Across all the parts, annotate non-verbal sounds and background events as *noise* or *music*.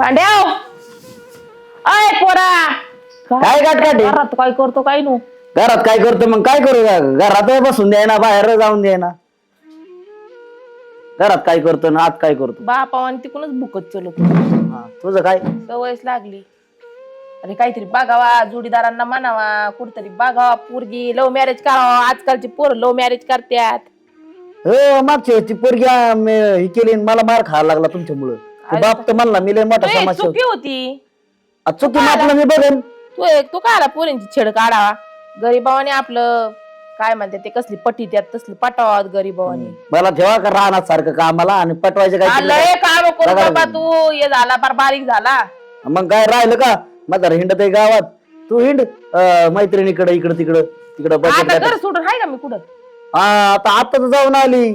पांड्याव अय पोरा! काय? घरात काय करतो काय नो? घरात काय करतो मग? काय करू? घरात बसून द्याय ना बाहेर जाऊन द्याय ना घरात काय करतो ना आत काय करतो? बापावान तिकडूनच बुकत चलत. हा, तुझं काय? सवयच लागली. अरे काहीतरी बघावा जोडीदारांना म्हणावा कुठतरी बघावा पोरगी लव्ह मॅरेज करावा. आजकालची पोर लव्ह मॅरेज करतात हो मागच्या पोरगी आ, मी ही केली आणि मला मार खायला लागला तुमच्यामुळं. ते बाप तर म्हणला मी लय मोठा तो एक समाज चुकी होती. चुकी मापला मी बघन. तू एक तू काला पोरींची छेड काढावा. गरीबावाने आपलं काय म्हणते ते कसली पटी त्यात तसली पटावा गरीबावाने. मला ठेवा का राहणार सारखं कामाला आणि पटवायचं काय लय काम करू बघा बाबा. तू हे झाला फार बारीक झाला. मग काय राहिलं का? म्हातारा हिंडत आहे गावात. तू हिंड अं, मैत्रिणीकडे इकडं तिकडं तिकडं बचत आता गटात. घर सोडून आहे का मी कुठं? हा आता आता तर जाऊन आली.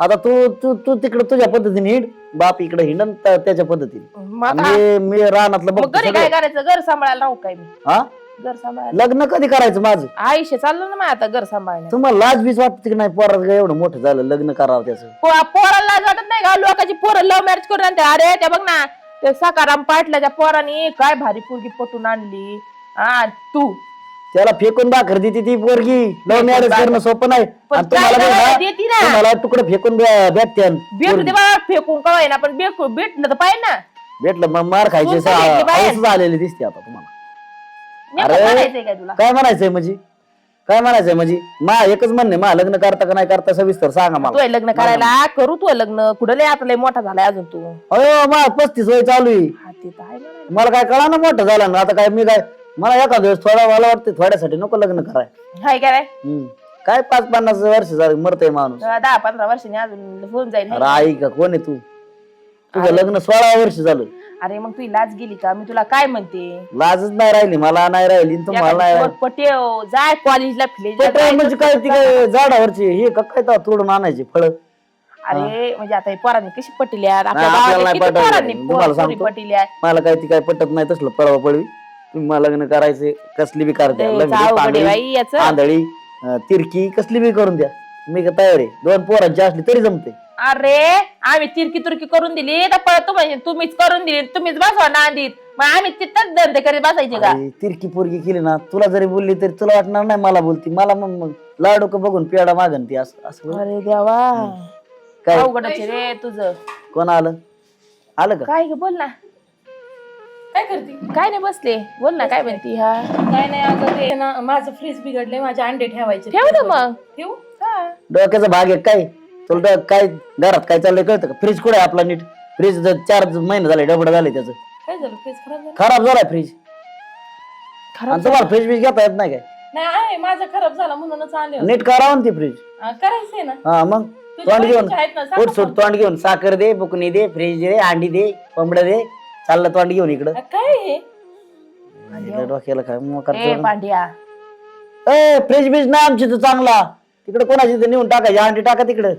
आता तू तू तू तिकडे तुझ्या पद्धतीने हिंड बाप इकडे हिंडन त- त्याच्या पद्धतीने. मग आता- मी मी रानातलं मग बघतो घरी काय सगळं. करायचं? घर सांभाळायला राहू काय मी? हा? घर सांभाळायला. लग्न कधी करायचं माझं? आयुष्य चाललं ना मग आता घर सांभाळण्यात. तुम्हाला लाज बीज वाटते की नाही पोरात का एवढं मोठं झालं लग्न करावं त्याचं? पो- पोराला लाज वाटत नाही का? लोकांची पोरं लव्ह मॅरेज करून आणते. अरे त्या बघ ना ते सकाराम पाटलाच्या पोराने काय भारी पोरगी पटून आणली. हा तू. त्याला फेकून भाकर देते ती पोरगी. लव्ह मॅरेज करणं सोपं नाही. पण आणि तुम्हाला काय बघा, करायला देती ना? तुम्हाला तुकडे फेकून भेटते भेटू दे बाबा फेकून कवाय ना पण भेटलं तर पाहिजे ना. भेटलं मग मार खायचे भेटले बाहेर? झालेली दिसते आता तुम्हाला. अरे. म्हणायचंय काय तुला? काय म्हणायचंय म्हणजे? काय म्हणायचंय म्हणजे? मा एकच म्हणणे मा लग्न करता का नाही करता सविस्तर सांगा तू मला हे लग्न करायला करू तू हे लग्न? कुठं लय आता लय मोठा झालाय अजून तू? अयो मा पस्तीस वय चालू आहे. हा ते तर आहे म्हणायला. मला काय कळा ना मोठं झालं ना आता काय मी काय मला एका दिवस थोडा मला वाटतं थोड्यासाठी नको लग्न कराय हाय काय रे? हम्म. काय पाच पन्नास वर्ष झालं मरतय माणूस. दहा पंधरा वर्षांनी अजून होऊन जाईल अरे? आई का कोण आहे तू? तुझं लग्न सोळा वर्ष झालं. अरे मग तुझी लाज गेली का? मी तुला काय म्हणते? लाजच नाही राहिली मला नाही राहिली आणि तुम्हाला नाही राहिली. पटेव जाय कॉलेजला म्हणजे काय ती काय झाडावरची हे का काय तेव्हा तोडून आणायची फळ? अरे म्हणजे आता हे पोरांनी कशी पटिल्या आपल्या नाही, आपल्याला गावात नाही किती पटायला. पोरांनी तुम्हाला पोरी सांगतो. पटिल्या मला काय ती काय पटत नाही तसलं पळवा पळवी तुम्ही मला लग्न करायचे कसली बी करा द्या. लग्न, पांगडी, बाई याचं. आंधळी अं, तिरकी कसली बी करून द्या. मी काय तयार आहे. दोन पोरांची असली तरी जमते. अरे आम्ही तिरकी तुरकी करून दिली तर परत तुम्ही तुम्हीच करून दिली तुम्हीच बसवा नांदीत. मग आम्ही तिथंच धंदे करीत बसायचे का? अरे, तिरकी पोरगी केली ना तुला जरी बोलली तरी तुला वाटणार नाही मला बोलती. मला मग मग लाडू का बघून पेडा मागन ती असं असं बोल. अरे देवा. काय? अवघडच आहे रे तुझं. कोण आलं? आलं का? काय ग बोल ना. काय करते? काय नाही बसले. बोल ना काय म्हणती हा? काय नाही अगं ते ना माझं फ्रीज बिघडले माझे अंडे ठेवायचे. ठेव ना मग. ठेवू? हा. डोक्याचा भाग आहे काय? तुला डो- काय घरात काय चाललंय कळतं का? फ्रीज कुठे आहे आपला नीट? फ्रीज चार महिने झाले डबड झाले त्याचं. काय झालं? फ्रीज खराब झालं? खराब झालाय फ्रीज खराब आणि तुम्हाला फ्रीज बीज घेता येत नाही काय? नाही आहे माझा खराब झाला म्हणूनच आले होते. नीट करावं ना ती फ्रीज हा, करायचंय ना. हा मग? तुझ्या तोंड घेऊन बहिणीचे आहेत ना, सांग उठ सुट तोंड घेऊन साखर दे बुकणी दे फ्रीज दे अंडी दे कोंबड दे. चाललं तोंड घेऊन इकडं. काय हे? इकडं डोक्याला काय मग ए करतो पांड्या. ए फ्रीज बीज ना आमची तर चांगला. तिकडे कोणाची तर नेऊन टाकायची अंडी टाका तिकडे.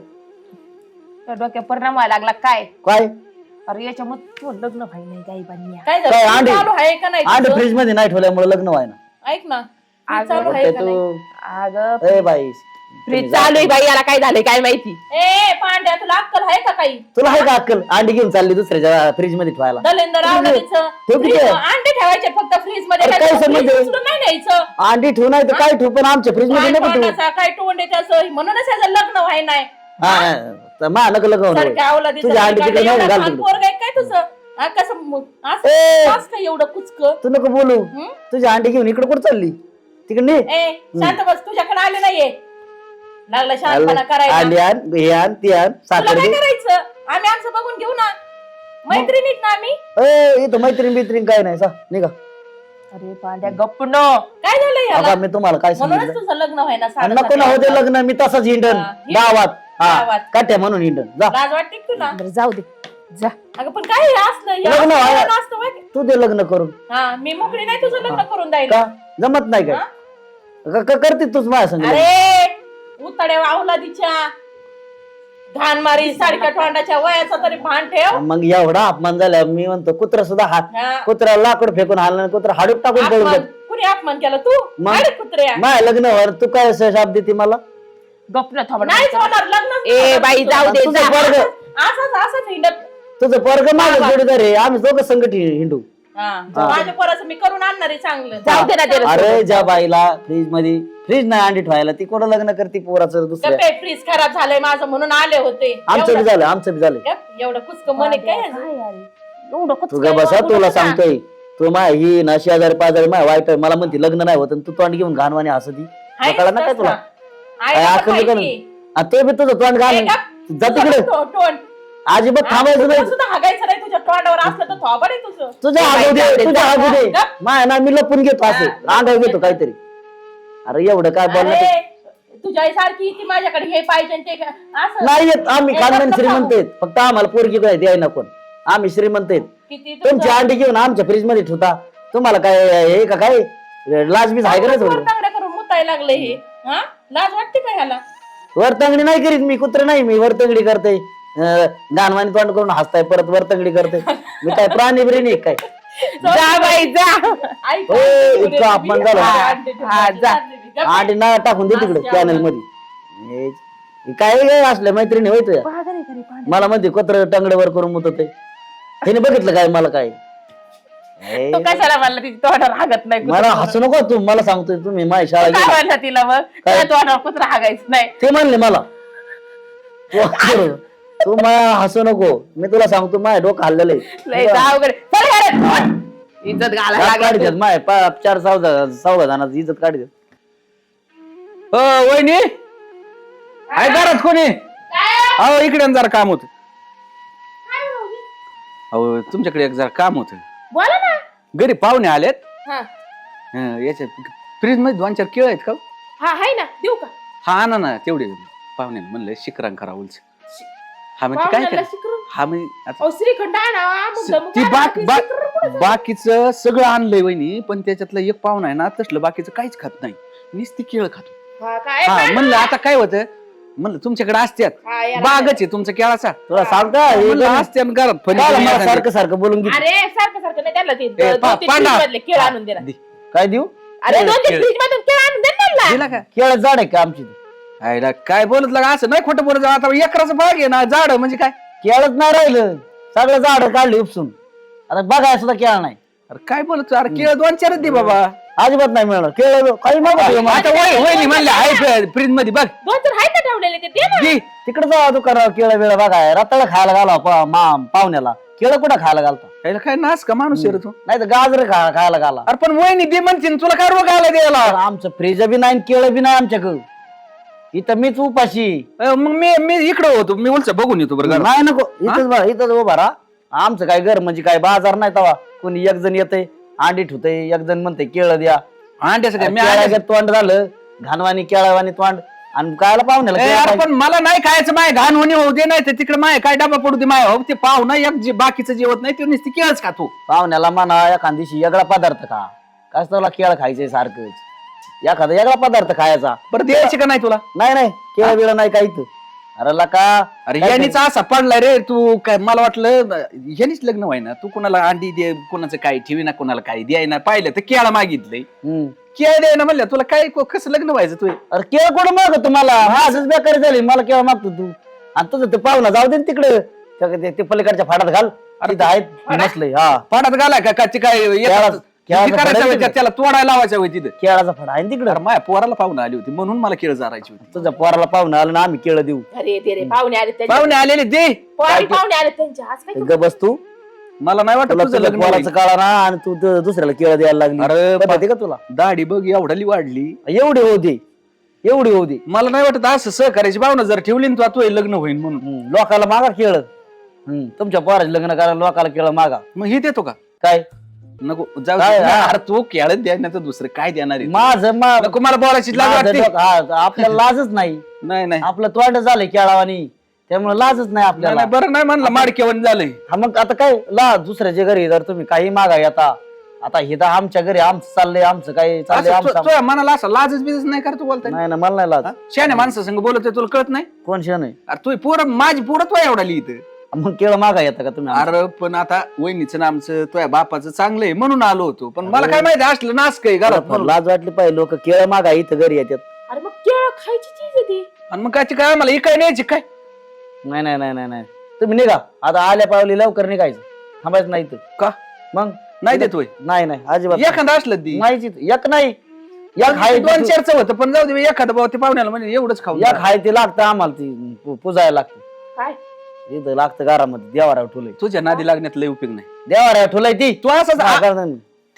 त्या डोक्यात परिणाम व्हायला लागला काय? काय? अरे याच्यामध्ये लग्न व्हाय नाही काही बांधण्या काय काय, झालं अंडे? फ्रीज चालू आहे का नाही अंडी तुझं? फ्रीजमध्ये नाही ठेवल्यामुळे लग्न व्हायना. ऐक ना. अगं, चालू आहे ते. का नाही? तू अगं ए बाई. फ्रीज चालू आहे बाई याला काय झालंय काय माहिती? ए पांड्या तुला अक्कल आहे का काही? तुला आहे का अक्कल? अंडी घेऊन चालली दुसऱ्याच्या फ्रीजमध्ये ठेवायला. दलेंदर आवडीचं ठेव की. ते? अंडे ठेवायचे फक्त फ्रीजमध्ये अरे, काय तुला समज freeze आहे? उचलून नाही न्यायचं. अंडी ठेवू नाही तर काय ठेवू? पण आमच्या फ्रीजमध्ये काय नको ठेवू. तोंडाचा, काय तोंड आहे त्याचं म्हणूनच याचं लग्न व्हाय नाही. हा तर मा नको लग्न सारख्या अवलादीचं तुझ्या अंडी ठिकाणी तिकडे एवढं नाही घाल छान तिकडे. पोरगं आहे काय तुझं? हा, कसं मग असं ए! असं एवढं कुचक? तू नको बोलू. हं? तुझ्या अंडी घेऊन इकडे कुठे चालली? तिकडे. ए शांत बस तुझ्याकडे आले नाहीये. लागलं शांतपणा करायला. अंडी आण हे आण ती आण तुला साखर काय दे. करायचं? आम्ही आमचं बघून घेऊ ना. मैत्रिणीत ना आम्ही? ए इथं मैत्रीण बित्रीण काय नाही सा निघा. अरे पांड्या गप्प नो काय झालं याला? मी तुम्हाला काय म्हणूनच सांगितलं? तुझं लग्न आणि नको ना होते. लग्न मी तसंच हिंडन. हा. गावात. हा गावात. काट्या म्हणून हिंडन. जा. लाज वाटते का तुला? बरं जाऊ दे. जा. अगं पण काय हे असलं? हे लग्न असलं व्हायला- लग्न असतं? तू ते लग्न करून. हा मी मोकळी नाही तुझं लग्न करून द्यायला का? जमत नाही काय? क- क- करते तूच माझ्या संग लग्न. अरे उताड्या अवलादीच्या घाणमारी सारख्या तोंडाच्या वयाचा तरी भान ठेव. मग एवढा अपमान झाला मी म्हणतो कुत्रा सुद्धा हात हा. कुत्रा लाकूड फेकून हालणार कुत्रा हाडूक टाकून पळून अपमान जात कुणी अपमान केला तू? मग? अरे कुत्र्या. लग्नावर तू काय शाप देते मला? गप्प न थोबड नाहीच होणार लग्न ए बाई जाऊ दे तुझं जा. वर्ग असंच असंच हिंडत तुझं पोरग माझं जोडीदार आहे आम्ही दोघं संकट हिंडू. माझ्या पोराचं मी करून आणणार आहे चांगलं. जाऊ दे ना त्याला अरे ज्या बाईला फ्रीजमध्ये फ्रीज नाही अंडी ठेवायला ती कोणा लग्न करते पोराचं दुसऱ्या? गप्पे फ्रीज खराब झालंय माझं म्हणून आले होते. आमचं बी एवढं- झालं आमचं बी झालं. गप, एवढं कुचक मन आहे काय? एवढं कुठं तू ग बसा तुला सांगतोय तू माय ही ना शेजारी पाजारी माय वाईट आहे. मला म्हणते लग्न नाही होत आणि तू तोंड घेऊन घाणवाणी हसती. आहेच कळलं ना काय तुला. तसं. आहे काय ना अक्कल बाई बिकल? ती. ते बी तुझं तोंड गप. जा तिकडे. तो- तोंड. अजिबात थांबायचं नाही. सुद्धा हागायचं नाही तुझ्या तोंडावर असलं तर थोबड आहे तुझं. तुझ्या हागू दे तुझ्या हागू दे. माय ना मी लपून घेतो असं. रांगाव घेतो काहीतरी. अरे एवढं काय बोलणं ते- अरे तुझ्या सारखी ती माझ्याकडे हे पाहिजे आणि ते असं. नाही येत. आम्ही खानदानी श्रीमंत आहेत. फक्त आम्हाला पोरगी काय द्याय ना कोण? आम्ही श्रीमंत आहेत. किती तुमची अंडी घेऊन आमच्या फ्रीजमध्ये ठेवता. तुम्हाला काय हे का काय? लाज बीज आहे का थोडं? करून मुतायला लागले हे. हा? लाज वाटते का ह्याला? वरतंगडी नाही करीत मी कुत्र नाही मी. वरतंगडी करते गाणवानी तोंड करून हसताय परत वरतंगडी करते मी काय प्राणी बिणी आहे काय? *laughs* जा बाई जा. अंडे इतका अपमान. झाला. हा. हा, जा. ना टाकून दे तिकडे चॅनलमध्ये. हे- हे काय काय असल्या मैत्रिणी होय तुझ्या? मला म्हणते कोत्र टंगड्यावर करून मुत ते तिने बघितलं काय मला काय? हे, तो कशाला म्हणला तिची तोंडावर हागत नाही मला हसू नको तू मला सांगतोय तुम्ही माझी शाळा काय म्हणला तिला मग? तोंडावर कुत्रा हागायचं नाही. ते म्हणले मला. *laughs* तू- तू मला हसू नको. मी तुला सांगतो माझ्या डोकं हल्लेलं लय अवघड चल घरात. इज्जत घालायला लागला काढतात तू. माय पा- चार चौदा जणांची इज्जत अ वहिनी? आहे घरात कोणी? अहो इकडे जरा काम होत. अहो तुमच्याकडे एक जरा काम होत. बोला ना. घरी पाहुणे आलेत. हा. हं, याच्यात फ्रीजमध्ये दोन चार केळ आहेत का हा? हाय ना. देऊ का? हा आणा ना तेवढे पाहुणे म्हणलं शिकरांग करा उलच. हा म्हणजे काय पाहुण्याला कर शिकरून? हा म्हणजे आता अहो श्रीखंड आणा म्हणलं, मग ती काय बाक बाकी बा- शिकरून कुठं जाऊ? बाकीचं सगळं आणलंय वहिनी पण त्याच्यातलं एक पाहुणा आहे ना तसलं बाकीचं काहीच खात नाही. नुसती केळ खातो. हा, काय हा काय म्हणलं आता काय होतं? म्हणलं तुमच्याकडे असत्यात. हा, याला बागच आहे तुमचा केळाचा. तुला सांगता म्हणलं असते आणि घरात फणी एखादी. सारखं सारखं बोलून घे अरे सारखं सारखं नाही त्याला ते ए, दोन पा- तीन पांडा. फ्रीज मधले केळ आणून दे ना. दे. काय देऊ? अरे केळ, दोन तीन केळ. फ्रीज मधून केळ आणून दे ना? त्याला. दिला का? केळ झाड आहे का आमची? काय बोलत लागा असं नाही खोटं बोलत जाऊ. आता एकराचं बाग आहे ना झाड म्हणजे काय? केळच नाही राहिलं. सगळं झाड काढली उपसून. आता बघाय सुद्धा केळ नाही. अरे काय बोलत तू? अरे केळ दोन चारच दे बाबा. अजिबात नाही मिळणार. केळ काही मागं आता वय वहिनी म्हणले आहे फ्रीजमध्ये बघ. दोन तर आहेत ना ठेवलेले ते दे ना. दे. तिकडे जावा दुकानावर केळ वेळ बघाय रताळ खायला घाला पा- मा- पाहुण्याला. केळ कुठं खायला घालता? काय नास का माणूस आहे रे तू? नाही तर गाजर खा खायला घाला. अरे पण वहिनी दे म्हणते ना, तुला काय रोग आला द्यायला? आमचं फ्रीज बी नाही केळ बी नाही आमच्याकडं. इथं मीच उपाशी. अ, मग मी मी इकडे होतो. मी उलच बघून येतो बरं घरात. नाही नको. इथंच बघा इथंच उभा राहा. आमचं काय घर म्हणजे काय बाजार नाही तवा. कोणी एक जण येते अंडी ठेवते एक जण म्हणते केळ द्या. अंड्याचं काय मी अंड्याचं- तोंड झालं घाणवानी केळावानी तोंड. आणि कायला पाहुण्याला ए, केळं अरे पाहिजे. पण मला नाही खायचं माय घाण होणी होऊ दे नाही तर तिकडे माय काय डबा पडू दे माय हो ते पाहू ना एक जे बाकीचं जेवत नाही ते नुसती केळच खातो. पाहुण्याला म्हणा एखाद दिवशी वेगळा पदार्थ खा. काय तुला केळ खायचंय सारखंच. एखादा वेगळा पदार्थ खायचा. बरं द्यायचे का नाही तुला? नाही नाही. केळ बिळ नाही काहीच. अरे लका अरे काय यांनीच असा पडलाय रे तू काय मला वाटलं यांनीच लग्न व्हाय ना तू कुणाला अंडी दे कुणाचं काय ठेवी ना कुणाला काय द्याय ना. पाहिलं तर केळा मागितलंय. हम्म. केळ द्याय ना म्हणलं तुला काय को- कसं लग्न व्हायचं तू अरे केळ कुठं मागतो तुम्हाला? माझंच बेकारी झाली मला केळ मागतो तू. आणि तुझं ते पाहुणा जाऊ दे ना तिकडे. त्या- ते- ते पलीकडच्या फाडात घाल. तिथं आहेत नसले हा. पाडात घालाय का? ते काय येतात? किती करायचं फळ आहे होतं? त्याला? तोडायला लावायचं होय तिथं. केळाचा फड आहे तिकडं? माझ्या पोराला पाहुणं आली होती म्हणून मला केळ जारायची होती. तुझ्या पोराला पाहुणा आलं ना आम्ही केळ देऊ. अरे ते रे पाहुणे आले त्यांचे पाहुणे आलेले दे. पोरी पाहुणे आले त्यांचे आज काय ग बस तू. मला नाही वाटत तुला तुझं तुझ्या लग्न पोराचं होईल. काळा ना आणि तू दुसऱ्याला केळ द्यायला लागली. अरे आहे का तुला? दाढी बघ एवढाली वाढली. एवढी होऊ दे. एवढी होऊ दे. मला नाही वाटत असं सहकार्याची भावना जर ठेवली ना तू तू लग्न होईल म्हणून. हम्म, लोकाला मागा केळ. हम्म, तुमच्या पोराचे लग्न करायला लोकाला केळ मागा. मग हे देतो का? काय? नको जाऊ काय, दे. हा? अरे तू नाही तर दुसरं काय देणार आहे? माझं मा- नको मला बोलायची लाज माझं वाटते. डोकं- हा, आपल्याला लाजच नाही. *laughs* नाही नाही. आपलं तोंड झालंय केळावानी. त्यामुळे लाजच नाही नाही, आपल्याला. नाही, बरं नाही म्हणलं माडकेवन झालंय. हा मग आता काय? ला दुसऱ्याच्या घरी जर तुम्ही काही मागा येता आता हे तर आमच्या घरी आमचं चाललंय आमचं काय चाललंय असं तु- आमचं. तुझ्या मनाला असं लाजच बिजच नाही करतो बोलताय? नाही ना मला नाही लाज. शाने माणसं संग बोलतोय तुला कळत नाही? कोण शेण आहे? अरे तू पोर माझी पोरं तो एवढा लिहित. मग केळ मागा येता का तुम्ही अरे पण आता वहिनीचं ना आमचं तुझ्या बापाचं चांगलं आहे म्हणून आलो होतो. पण मला. काय माहिती असलं नास काय घरात म्हणून. लाज वाटली पाहिजे लोक केळ मागा इथं घरी येतात. अरे मग केळ खायची चीज आहे ती. आणि मग काय काय मला इकाय न्यायची काय? नाही नाही नाही नाही नाही. तुम्ही निघा. आता आल्या पावली लवकर निघायचं. थांबायचं नाही तर का? मग? नाही देतोय नाही नाही अजिबात नाही. एखादं असलं ती. नाहीच इथं. एक नाही. एक हाय दोन चारचं होतं पण जाऊ दे एखादं भाऊ ते पाहुण्याला म्हणजे एवढंच खाऊ एक हाय ते लागतं आम्हाला ती पू- पुजायला लागतं. काय? इथं लागतं घरामध्ये देवाऱ्यावर ठुलय तुझ्या नादी लागण्यात लय उपयोग नाही. देवाऱ्यावर ठुलय ती. तू असंच हा, आ- करता.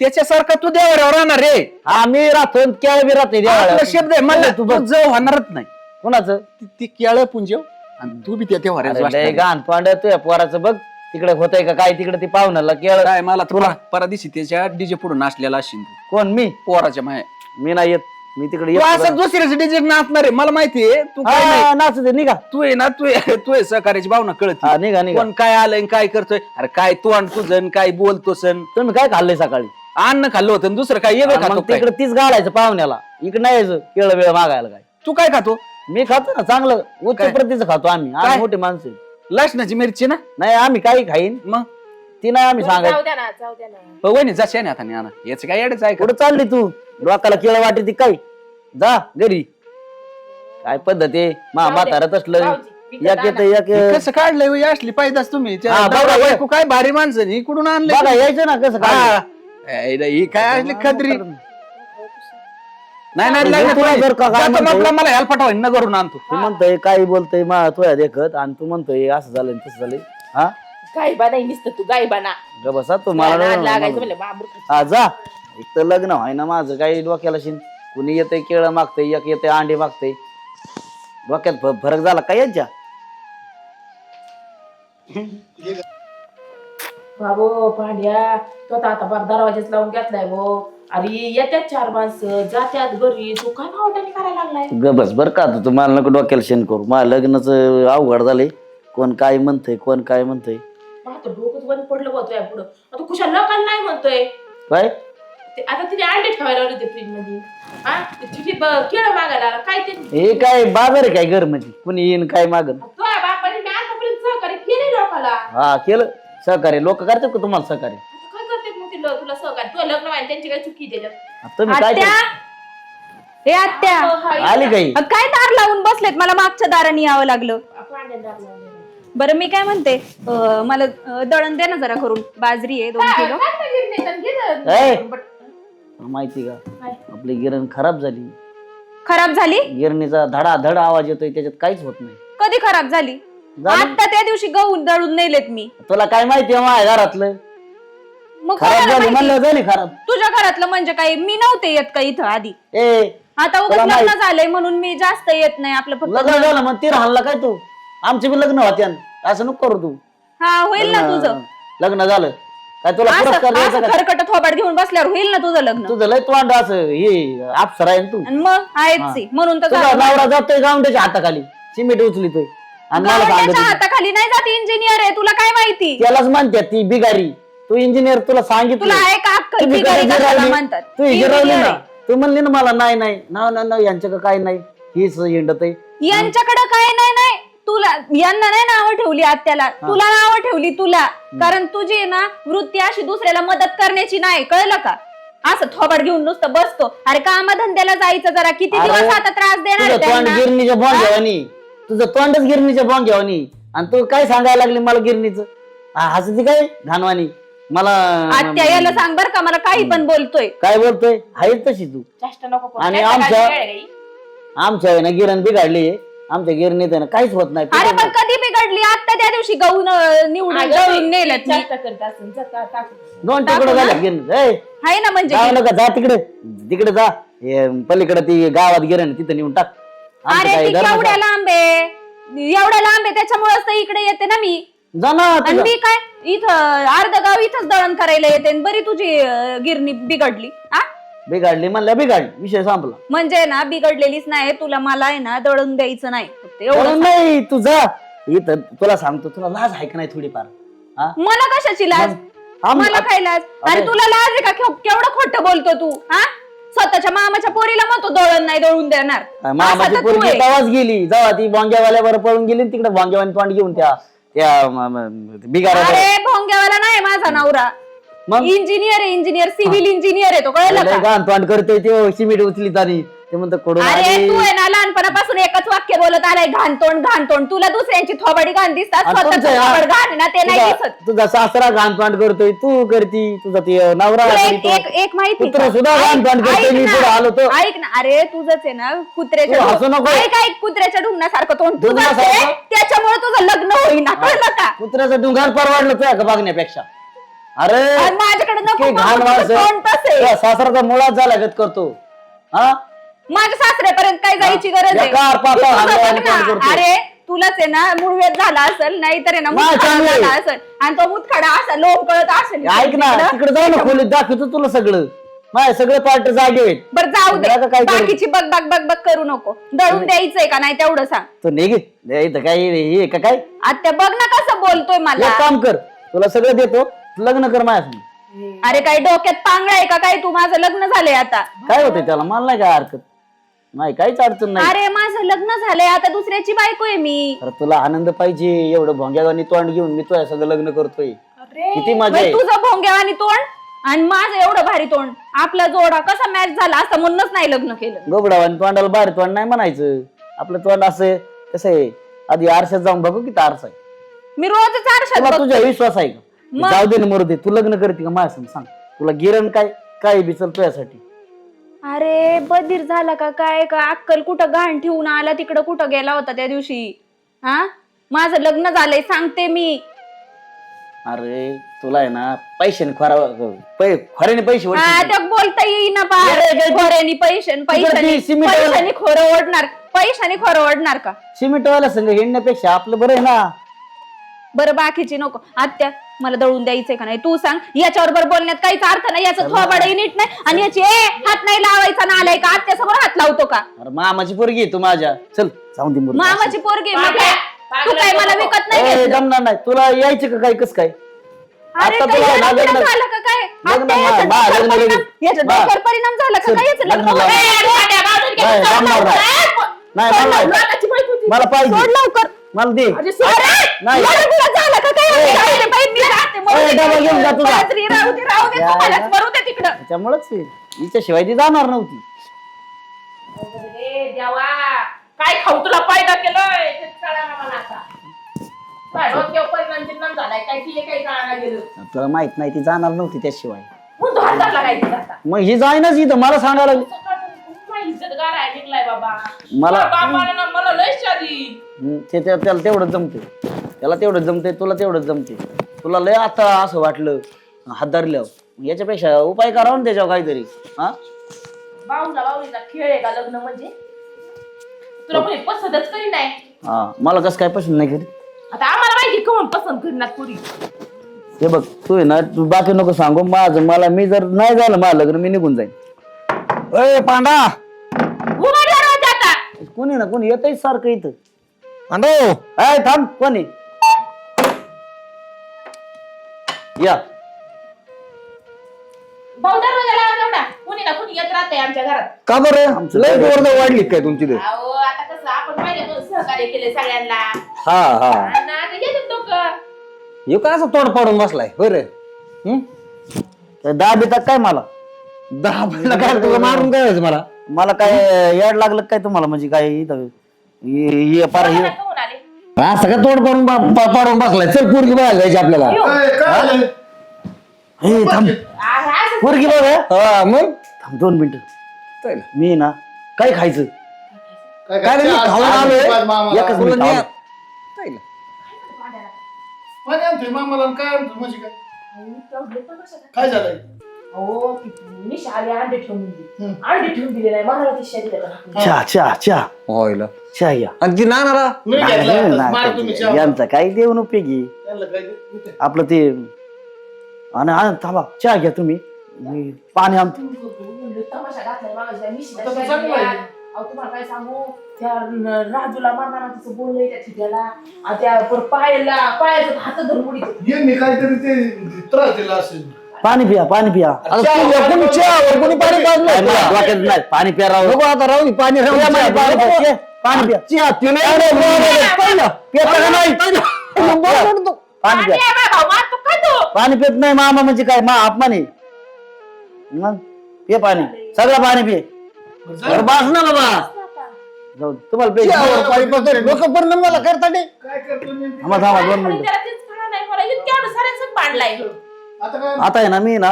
त्याच्यासारखा तू देवाऱ्यावर राहणार रे. आम्ही राहतो केळ बी राहते आपला देवाऱ्यावर शब्द आहे मला तू बघ जव होणारच नाही. कोणाचं? ती- ती केळ पुंजव आणि तू बी त्या देवाऱ्यावर अरे लय वाचणार. गाण पांड्या तुझ्या पोराचं बघ. तिकडे होतंय का काय तिकडे ती पाहुण्याला केळ. काय मला तुला परदिशी त्याच्या डीजे पुढे नाचलेला असेल. तू कोण? मी? पोराच्या माया. मी नाही येत. मी तिकडे तू येत असं दुसऱ्याचं डीजे नाचणार आहे मला माहितीये तू काय नाही हा, नाचू दे निघा. तू आहे ना तू आहे- तू आहे सहकार्याची भावना कळत. हा निघा निघा. कोण काय आलंय आणि काय करतोय? अरे काय तू आणि तुझं काय बोलतो सण? तुम्ही काय खाल्लंय सकाळी? अन्न खाल्लं होतं आणि दुसरं काय? येतं आणि खातो मग काय? तिकडे तीच घालायचं पाहुण्याला. इकडे नाही यायचं केळ वेळ मागायला काय? तू काय खातो? मी खातो ना चांगलं. उच्च काय? प्रतीचं खातो आम्ही. काय? आम्ही मोठी माणसं आहे. लसणाची मिरची ना? नाही आम्ही काही खाईन. मग? ती नाही आम्ही जाऊ सांगायचं. द्या ना जाऊ द्या ना. हो, वहिनी जशा नाही आता याचं काय येडच आहे का? कुठं चालली तू? डोक्याला केळ वाटी ती काय? जा घरी. काय पद्धत आहे? मा. म्हातारत असलं भाऊजी, एक. येत एक हे कसं काढलंय असली पाहिजे तुम्ही. त्या हा, बघा, नवरा ये. बायको काय भारी माणसं ही कुठून आणले बघा यायचं ना कसं काय ही काय असली खदरी? नाही नाही तुला जर. का काय मला हेल्प पाठवा न करून आणतो. तू म्हणतोय काही बोलतोय मा तुया देखत आणि तू म्हणतोय असं झालं आणि तसं झालंय हा? गायबा नाही नुसतं तू गायबा ना ग बसा तू मला म्हणलं हा जा. एक तर लग्न व्हाय ना माझं काही डोक्याला शिन? कुणी येतंय केळं मागतंय एक येतंय अंडे मागतंय. डोक्यात फ- फरक झाला काय यांच्या? बाबो पांड्या तो आता आता बार दरवाजाच लावून घेतलाय भो. अरे येत्यात चार माणसं जात्यात घरी तू काय भावटाने करायला लागलाय? ग बस बर का तू मला नको डोक्याला शेण करू. माझं लग्नाचं अवघड झालंय. कोण काय म्हणतंय कोण काय म्हणतंय? आता डोकंच बंद पडलं बघ तुझ्या पुढं आता लोकांना नाही म्हणतोय. काय? ते आता तिने अंडे ठेवायला लावले ते फ्रीजमध्ये हा? ते चिठी केळं मागायला आला. काय ते हे काय बाजार आहे काय घर म्हणजे कुणी येईन काय मागन? तुझ्या बापाने मी आतापर्यंत सहकार्य केले लोकाला. हा केलं. सहकार्य. लोक करतात का तुम्हाला सहकार्य? आता काय करते मग ते लो- तुला सहकार्य? तुला लग्न व्हायला त्यांची काय चुकी तुम्ही काय आत्या? हे आत्या? हो. आली काही? अ, काय दार लावून बसलेत? मला मागच्या दाराने यावं लागलं. लावलेला. बरं मी काय म्हणते? अ, मला अ, दळण दे ना जरा करून. बाजरी आहे दोन काय- किलो. काय नाही गिरणी, तर घे ना. ए! बट- माहिती का? काय? आपली गिरण खराब झाली. खराब झाली? गिरणीचा धडा धड आवाज येतोय त्याच्यात काहीच होत नाही. कधी खराब झाली? झालं? आता त्या दिवशी गहू दळून नेलेत मी. तुला काय माहिती आहे माझ्या घरातलं? मग खराब कोणाला झाली माहिती? म्हणलं झाली खराब. तुझ्या घरातलं म्हणजे काय? मी नव्हते येत का इथं आधी? ए आता उगाच तुला लग्न माहित- झालंय म्हणून मी जास्त येत नाही आपलं लग्न फक्त झालं मग ती राहला काय तू? आमचे बी लग्न होत्या. असं नको करू तू. हा होईल ना तुझं. लग्न लग्न झालं. काय तुला असं पुरस्कार द्यायचा असं का खरकट थोबाड घेऊन बसल्यावर होईल ना तुझं लग्न? तुझं लय तोंड असं हे अप्सर आहे ना तू. आणि मग? आहेच. आहे. म्हणून तर तुझा झालं. नवरा जातोय गावंड्याच्या हाताखाली. सिमेंट आणि मला सांगत हाताखाली नाही जात इंजिनियर आहे. तुला काय माहिती? त्यालाच म्हणतात ती बिगारी. तू इंजिनियर तुला सांगितलं. तुला आहे का अक्कल? तुम्ही बिगारी कशाला? म्हणतात? तू Engineer ना. आहे. तू म्हणली ना मला नाही नाही नाव ना नाव यांच्याकडे काय नाही. हीच हिंडत आहे. यांच्याकडे काय नाही नाही तुला यांना नाही नावं ठेवली आत्याला तुला नावं ठेवली तुला. कारण तुझी आहे ना वृत्ती अशी दुसऱ्याला मदत करण्याची नाही कळलं का? असं थोबाड घेऊन नुसतं बसतो. अरे कामधंद्याला जायचं जरा किती अरे, दिवस आता त्रास देणार तुझं तोंड त्यांना गिरणीच्या बोंग्यावानी तुझं तोंडच गिरणीच्या बोंग्यावानी आणि तू काय सांगायला लागली मला गिरणीचं? हा, हसती काय घाणवानी मला आत्या याला सांग बर का मला काही पण बोलतोय. काय बोलतोय? आहेच तशी तू. जास्त नको करू. आणि आमच्या- काय वेळ आहे? गाई? आमच्या आहे ना गिरण बिघडली आमच्या गिरणीत आहे ना काहीच होत नाही. अरे पण कधी बिघडली? आत्ता त्या दिवशी गहू न- निवडून अगं, दळून ते नेलं मी. जास्त करत असेल, जा, टा- टाक. दोन तुकडं ना? झाल्या गिरण. ए, आहे ना म्हणजे जाऊ नका जा तिकडे. तिकडे जा. हे पलीकडे ती गावात गिरण तिथं नेऊन टाक. आमचं अरे काय ती धर्म केवढ्या लांब आहे? एवढ्या लांब आहे त्याच्यामुळेच तर इकडे येते ना मी. जा ना आणि तुझं. मी काय? इथं अर्ध गाव इथंच दळण करायला येते आणि बरी तुझी अं, गिरणी बिघडली. आ? बिघडली म्हणलं बिघडली. विषय संपला. म्हणजे ना बिघडलेलीच नाही तुला मला आहे ना दळून द्यायचं नाही. फक्त एवढं म्हणून नाही तू जा. इथं तुला सांगतो तुला लाज आहे का नाही थोडीफार? हा? मला कशाची लाज? आम- मला काय लाज? अरे अरे. तुला लाज आहे का? केव- केवढं खोटं बोलतो तू हा? स्वतःच्या मामाच्या पोरीला म्हणतो दळण नाही दळून देणार. मामाची तर तू पोरगी आहे. तेव्हाच गेली. जेव्हा ती बोंग्यावाल्या पळून गेली तिकडे बोंग्यावानी तोंड घेऊन त्या त्या अरे भोंग्यावाला नाही माझा नवरा. मग इंजिनियर आहे इंजिनियर सिव्हिल इंजिनियर आहे तो कळलं का घाण तोंड करतोय ते सिमेंट उचली आणि ते म्हणतो कडून अरे. तू आहे ना लहानपणापासून एकच वाक्य बोलत आलाय घाणतोंड घाणतोंड तुला दुसऱ्यांची थोबाडी घाण दिसतात आणि स्वतःच तुमचं या- थोबाड घाण ना ते नाही तुझा दिसत तुझा सासरा घाणपांड करतोय तू करती तुझा ते नवरा तुला एक करतो. एक माहिती कुत्रं? सुद्धा करतोय, मी पुढं आलो तर. ऐक ना अरे तुझंच आहे ना कुत्र्याच्या तू हसू नको. ऐक ऐक कुत्र्याच्या ढुंगणासारखं तोंड तुझं ढुंगणासारखं? त्याच्यामुळे तुझं लग्न होईना कळलं का कुत्र्याचं डुंगार परवाडलं तुझ्या का बघण्यापेक्षा अरे आणि माझ्याकडे नको किती घाण बघू, वास तुझं तोंड तसं आहे. तुझ्या सासराचा मुळात झाला करतो. हा? माझ्या सासऱ्यापर्यंत काय जायची गरज आहे बेकार पातळ तू तुझं हालवा बघ आणि ना, तोंड करतो. अरे तुलाच आहे ना मुळव्यात झाला असेल नाहीतर आहे ना नाही, मुतखडा चांगलं आहे. झाला असेल. आणि तो मुतखडा असा लोंबकळत असेल ऐक ना तिकडं. तिकडे जाऊ ना खोलीत दाखवतो तुला सगळं. माय सगळे पार्ट जागे आहेत. बरं जाऊ दे. काय करू. बाकीची बग बग बग बग करू नको. दळून द्यायचंय का नाही तेवढं सांग. तो निघ. इथं काय हे आहे का काय? आता बघ ना कसं बोलतोय मला. एक काम कर. तुला सगळं देतो. लग्न कर माझ्या अरे काय डोक्यात पांगळ आहे का? काय तू माझं लग्न झालंय आता? काय होतंय त्याला? मला नाही काय हरकत. नाही काहीच अडचण नाही. अरे माझं लग्न झालंय. आता दुसऱ्याची बायको आहे मी. अरे तुला आनंद पाहिजे. एवढं भोंग्यावानी तोंड घेऊन मी तुझ्या सगळं लग्न करतोय. किती मजा आहे. तुझं भोंग्यावानी तोंड आणि माझं एवढं भारी तोंड. आपला जोडा कसा मॅच झाला असं म्हणूनच नाही लग्न केलं. गोबडावानी तोंडाला बाहेर तोंड नाही म्हणायचं. आपलं तोंड असं कसं आहे? आधी आरशात जाऊन बघू किती आरसा आहे. मी रोजच आरशात तुला बघते. तुझ्या विश्वास आहे का? मग? जाऊ दे ना मरू दे तू लग्न करते का माझ्या संग? सांग. तुला गिरण काय काय बिचल तुझ्यासाठी. अरे बधीर झाला का काय? का अक्कल कुठं घाण ठेवून आला तिकडं कुठं गेला होता त्या दिवशी? हा? माझं लग्न झालंय सांगते मी. अरे तुला आहे ना पैशाने खरा पै- खऱ्याने पैसे हा, त्या बोलता येईना अरे, काय खोऱ्यानी पैशाने ती सिमेंट पैशाने खोरं ओढणार पैशाने खोरं ओढणार का? सिमेंटवाल्या संघ हिंडण्यापेक्षा आपलं बरं आहे ना. बरं बाकीची नको. आत्या मला दळून द्यायचंय का नाही तू सांग याच्यावर बरं बोलण्यात काहीच अर्थ नाही याचं थोबाडही नीट नाही आणि याची ए हात नाही लावायचा ना आलाय का आत्या समोर हात लावतो का अरे मामाची पोरगी आहे तू माझ्या चल जाऊन दे. मामाची पोरगी आहे, मग पागल- काय? तू काय मला विकत नाही ए, घेतलं? जमणार नाही तुला यायचं का काय कस काय अरे आता काय तुला याला लग्न- बिना झालं का काय लग्न आत्या, मा- याचं मा- डोक्यावर लग्न परिणाम- लगेच. याचं मा- डोक्यावर परिणाम झाला का चल, काय याचं लग्न लग्न लाव. होणार? नाही, जमणार नाही. नाही मला नाही. मला पाहिजे सोड लवकर मला दे. अरे, नाही. बिना झालं का काय? राहू दे बाई, मी राहते, मरू ए, दे. डबा घेऊन जा तुझा. रात्री राहू दे राहू दे या, तुम्हालाच या. मरू दे तिकडं. त्याच्यामुळेच हिच्याशिवाय ती जाणार नव्हती. अरे देवा. काय खाऊ तुला फायदा केलोय? कळालं मला आता. काय डोक्यावर परिणाम बिरिणाम झालाय काय? केले काय कळायला गेलं. तुला माहीत नाही ती जाणार नव्हती त्याशिवाय. मग काय आता? ही जाईनच इथं. मला सांगायला लागली आहे निघलाय बाबा. मला- तुझ्या बापाने ना मला लय शादी हम्म, ते त्या- त्याला तेवढं जमते त्याला तेवढं जमते तुला तेवढं जमते तुला लय आता असं वाटलं हात धरल्यावर. याच्यापेक्षा उपाय करावा ना त्याच्यावर काहीतरी. हा? बाऊला बाऊलीचा खेळ आहे का लग्न म्हणजे? तुला कोणी पसंतच करी नाही? हा मला कसं काय पसंत नाही करी आता आम्हाला माहिती कोण पसंत करणार पुरी हे बघ तू आहे ना तू बाकी नको सांगू. माझं मला मी जर नाही झालं माझं लग्न मी निघून जाईन. अय पांडा! कोणी ना कोणी येतंय सारखं इथं. पांडो हाय थांब कोणी? या. भाऊ दरवाजा लावा तेवढा कोणी ना कोणी येत राहते आमच्या घरात. का बरं? लय जोरदार वाढली काय तुमची ते अहो आता कसं आपण पहिले सहकार्य केले सगळ्यांना. हा हा. आणि आता येतात लोक. हे काय असं तोड पाडून बसलाय? बरं. हं? दहा बितात काय मला? दहा पहिला काय तुला मारून काय व्हायचं मला? मला काय याड लागलं काय तुम्हाला? म्हणजे काय इथं? हे हे पार हे. कोण आले असं का तोड पाडून बा- पा- पाडून बसलाय? चल पोरगी बघायला जायची आपल्याला. हे? थांब. असं पोरगी बघ. हं. हा मग? थांब दोन मिनिटं. काय ना? मी ना काय खायचं? काय नाही, मी खाऊन आलोय. एकच तुला मिनिट थांब. काय ना? काय झालंय? हो ती निशा आली अंडे ठेवून दिली. अंडे ठेवून दिले नाही मला ती शरीर चहा चहा चहा. होयला. चहा घ्या. आणि ती नानाला? नाही नाही, घेतला नाही. मार तुम्ही नाही, चहा. यांचा काही देऊन उपयोगी. त्यांना काय. आपलं ते आणि हा, थांबा चहा घ्या तुम्ही. मी पाणी आणतो. तमाशा घातलाय मागाशी निशिला आता शिवाय चांगलं आहे. दिल्या. अहो तुम्हाला काय सांगू? त्या न- राजूला मारणारा तिचं बोललंय त्या ठिकाला. आणि त्या पर- पायाला पायाचं हात धरून उडीत यांनी काहीतरी ते त्रास दिला असेल. पाणी पिया पाणी पिया. कोणी पाणी पाजलं? तुला? डोक्यात नाही. पाणी प्या राव. नको आता राहू दे, पाणी राहू दे, पिया, पाणी. पिया, पाणी पिया. चहा पिऊ नये. अरे, बरं, बरं, पहिलं. पिता का नाही? मग बोल म्हणतो. पाणी प्या. पाणी पित नाही मामा म्हणजे काय? मा अपमान. आहे मग? पे पाणी. सगळं पाणी पिये. अरे बास ना बाबा जाऊ दे. तुम्हाला पाणी. डोकं परिणाम मला करता नाही. काय करतो नेमकी? थांबा थांबा दोन मिनिटं आता काय आता आहे ना मी ना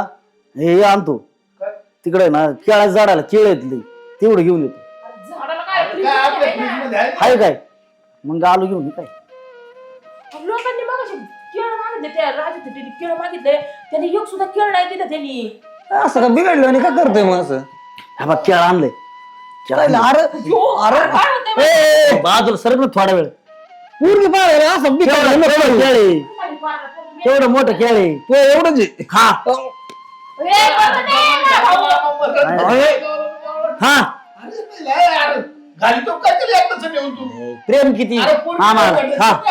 हे आणतो काय? तिकडे ना केळ्या झाडाला केळ येतली तेवढं घेऊन येतो झाडाला काय काय आपल्या फ्रीजमध्ये आहे? आहे काय मग आलो घेऊन ये काय लोकांनी मागाशी केळ मागितले त्या राजू त्यांनी केळ मागितले त्यांनी एक सुद्धा केळ नाही दिलं त्यांनी असं का बिघडलं आणि का करतोय मग असं हा बघ केळ आणलंय केळ आणलंय. अरे अरे काय होतंय बा? ए, बाजूला सरक ना थोडा वेळ पूर्वी पाहिलं असं बिघडलं केळ. आहे. केवढं मोठं केळ आहे? तू एवढंच आहे. खा. हा. काय तरी नेऊन तू? प्रेम किती? अरे पोरगी हा मा काय हा वाटत?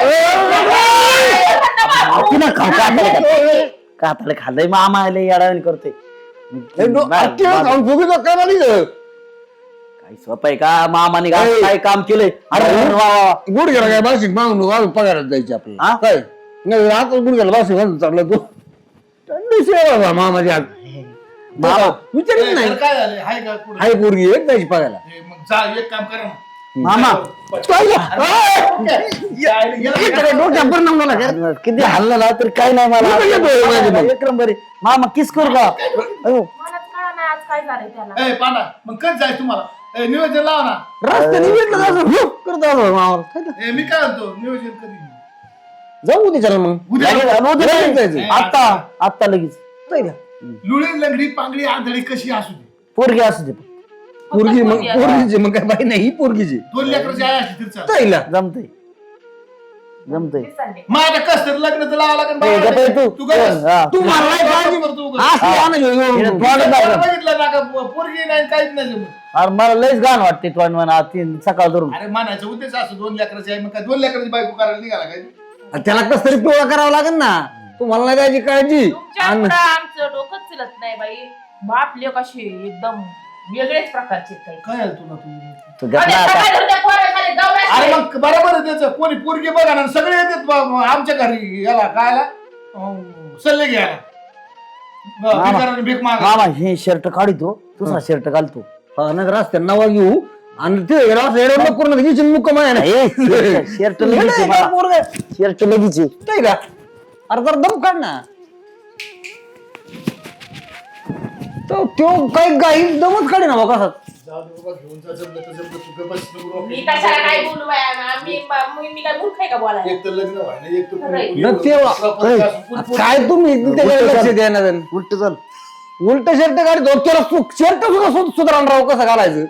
तिनं खा खाल्लंय? मामा आले येडावणी करते डो- खाऊन फुगी तो काय नाही सोपं आहे का? मामाने काय काम केलंय? अरे. वा, वा, वा. गुड गेला काय बाशिक मागून अजून पगारात जायचे हा? आपल्याला काय? नाही आता गुड गेला बाशिक घालून चालला तू. थंडी सेवा बा मामाची आज. मामा विचारलं ए, नाही. काय झालं? हाय का कुठं? हाय पोरगी एक जायची पगायला ए, मग जा एक काम करा ना मामा. डोक्या परिणाम झाला का? किती हल्ला ना तर काय नाही मला. माझ्या मग? एक नंबर आहे. मामा किस करू का? अयो, मलाच कळलं नाही आज काय झालंय त्याला. ए पाना मग कधी जाय तुम्हाला? ए, नियोजन लावा ना. रस्त्याने भेटलं तर असं हुप करत आलो मामाला. काय ते? ए, मी काय म्हणतो? नियोजन कधी? जाऊ उद्या चला मग उद्या लगेच- लगेच लगेच जायचं. आता आता लगेच का? लुळी लंगडी पांगडी आंधळी कशी असू दे पोरगी असू दे पोरगी मग. पोरगीची मग काय बाई नाही ही पोरगीची दोन लेकराची आई असली तरी चालतं. जमतय जमतय कस तरी लग्न तर लावा लागेल ए, गप्प आहे तू. तू काय हा. उगाच. आणा दाखव. बघितलं ना का पोरगी नाही काहीच नाही जमत. अरे मला लयच गाण वाटते तो आणि सकाळ धरून अरे मानायचा उद्देश असतो दोन लेकराची आई मग काय दोन लेकराची बायको करायला निघाला काय त्याला कस तरी पिवळा करावा लागेल ना तुम्हाला नाही द्यायची काळजी आणि- आमचं डोकंच चलत नाही बाई बाप लेक अशी एकदम वेगळेच प्रकारचे काही काय आलं तुला तू तू गप अरे ना आता. सकाळी त्या पोराखाली गवऱ्या अरे असते. मग बरोबर आहे त्याचं कोणी पोरगी बघा ना सगळे येतात बा- बा- आमच्या घरी याला कायला अं, सल्ले घ्यायला ब- मामा. भिकाऱ्याने भीक मागा मामा हे शर्ट काढतो दुसरा शर्ट घालतो हा, नाही रस्त्यात नवा घेऊ आणि ते रास एवढं नको करून घ्यायची मुक्काम आहे ना हे शर्ट शर्ट लगेच आहे मला. पोरगं. शर्ट लगेच आहे. नाही का? अरे जरा दम काढ ना. तो त्यो काही गाई दमच काढे ना बघा जाऊ दे बाबा. घेऊन जा जमलं तर जमलं तू गप्प बस नको मी रडू. कशाला काय बोलू बाया? मी मी- मी काय मूर्ख आहे का बोलायला? एक तर लग्न व्हायला एक. पोरगी असून काय तुम्ही त्याच्याकडे लक्ष द्या ना उलट चल. उलट शर्ट गाडी दोन त्याला शर्ट सुद्धा सुध- सुधारण राव कसं घालायचं?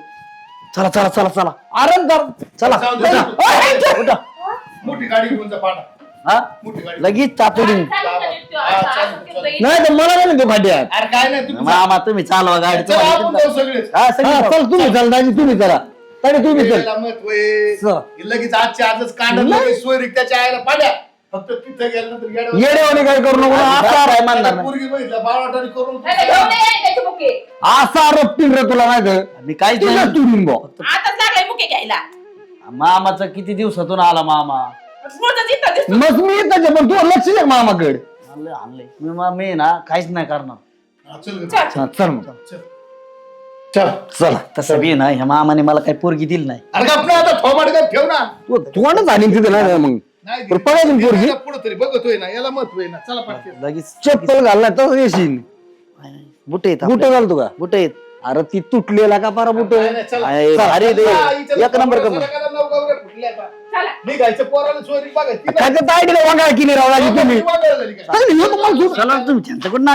चला चला चला चला. अरे चला जाऊ दे, जाऊ दे. उठा. मोठी गाडी घेऊन जा पाठा हा? मोठी गाडी. लगेच चातुरी चालेल, चालेल, तो असं- चालेल, असं चालेल. केलं नाही तर मला नाही तो खड्ड्यात अरे काय नाही तुम्ही. मामा तुम्ही चालवा गाडी चला आपण तुम्हाला- जाऊ सगळेच. हा, सगळी हा. चल तुम्ही चल. दाजी तुम्ही चला. दाजी तुम्ही चल. याला महत्त्व आहे. चला. हे लगेच आजच्या आजच कांड लगेच सोयरीक त्याच्या आईला पाड्या फक्त तिथं गेल्यानंतर येड्यावर- येडेवाणी काय करू नको? आता असा काय म्हणणार नाही. पोरगी बघितलं बाळवाटाने करून रपटीन रे तुला नाही तर मी काहीच तुझ्या तुडून बो आताच लागलाय बुके घ्यायला. मामाचं किती दिवसातून आला मामा? रोजच इथं दिसतो. मग मी त्याच्या पण तू लक्ष दे मामाकडे. आणलंय आणलंय. मी मा- मी ना काहीच नाही करणार. हा, चल ग. चल. हा, चल मग. चल. चल. चला तसं बी ना ह्या मामाने मला काही पोरगी दिली नाही. अरे गप ना आता थोबाड गप ठेव ना. तू तोंडच आणि तिथे नाही ना मग. नाही बरं, ना पोरगी? पुढे तरी बघतोय ना याला महत्त्व आहे ना. चला पाठके लगेच चप्पल घाल नाही तर येशील. बुट येत बुट घालतो का? बुट येत. अरे ती तुटलेला का पारा बुट? नाही, चला. चला, हिच्याला एक नंबर पोराला करून. सगळ्याला नऊ गावऱ्या फुटल्या आता. चला. निघायचं पोराला सोयरी बघायची. काय ते ताईडीला वांगाळ केली राव दाजी तुम्ही. वागायला झाली ह्यो तुम्हाला चला. तुम्ही त्यांच्याकडून